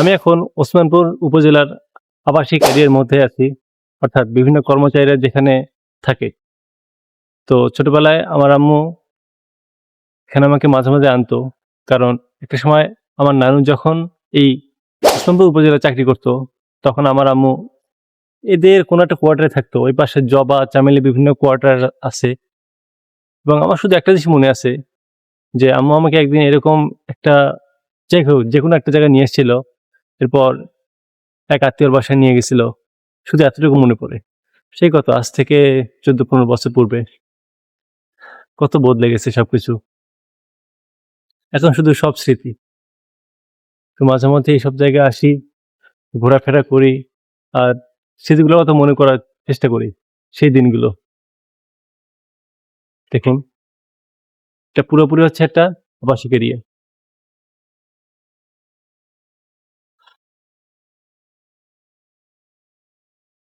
আমি এখন ওসমানপুর উপজেলার আবাসিক এরিয়ার মধ্যে আছি, অর্থাৎ বিভিন্ন কর্মচারীরা যেখানে থাকে। তো ছোটবেলায় আমার আম্মু এখানে আমাকে মাঝে মাঝে আনতো, কারণ একটা সময় আমার নানু যখন এই ওসমানপুর উপজেলায় চাকরি করতো, তখন আমার আম্মু এদের কোনো একটা কোয়ার্টারে থাকতো, ওই পাশে জবা, চামেলি বিভিন্ন কোয়ার্টার আছে। এবং আমার শুধু একটা জিনিস মনে আছে যে আম্মু আমাকে একদিন এরকম একটা হোক যে কোনো একটা জায়গায় নিয়ে এসেছিল এরপর এক আত্মীয়র বাসায় নিয়ে গেছিল। শুধু এতটুকু মনে পড়ে। সেই কত, আজ থেকে চোদ্দ পনেরো বছর পূর্বে। কত বদলে গেছে সবকিছু। এখন শুধু সব স্মৃতি। তো মাঝে মধ্যে এইসব জায়গায় আসি, ঘোরাফেরা করি, আর স্মৃতিগুলোর কথা মনে করার চেষ্টা করি, সেই দিনগুলো। দেখুন, এটা পুরোপুরি হচ্ছে একটা আবাসিক এরিয়া।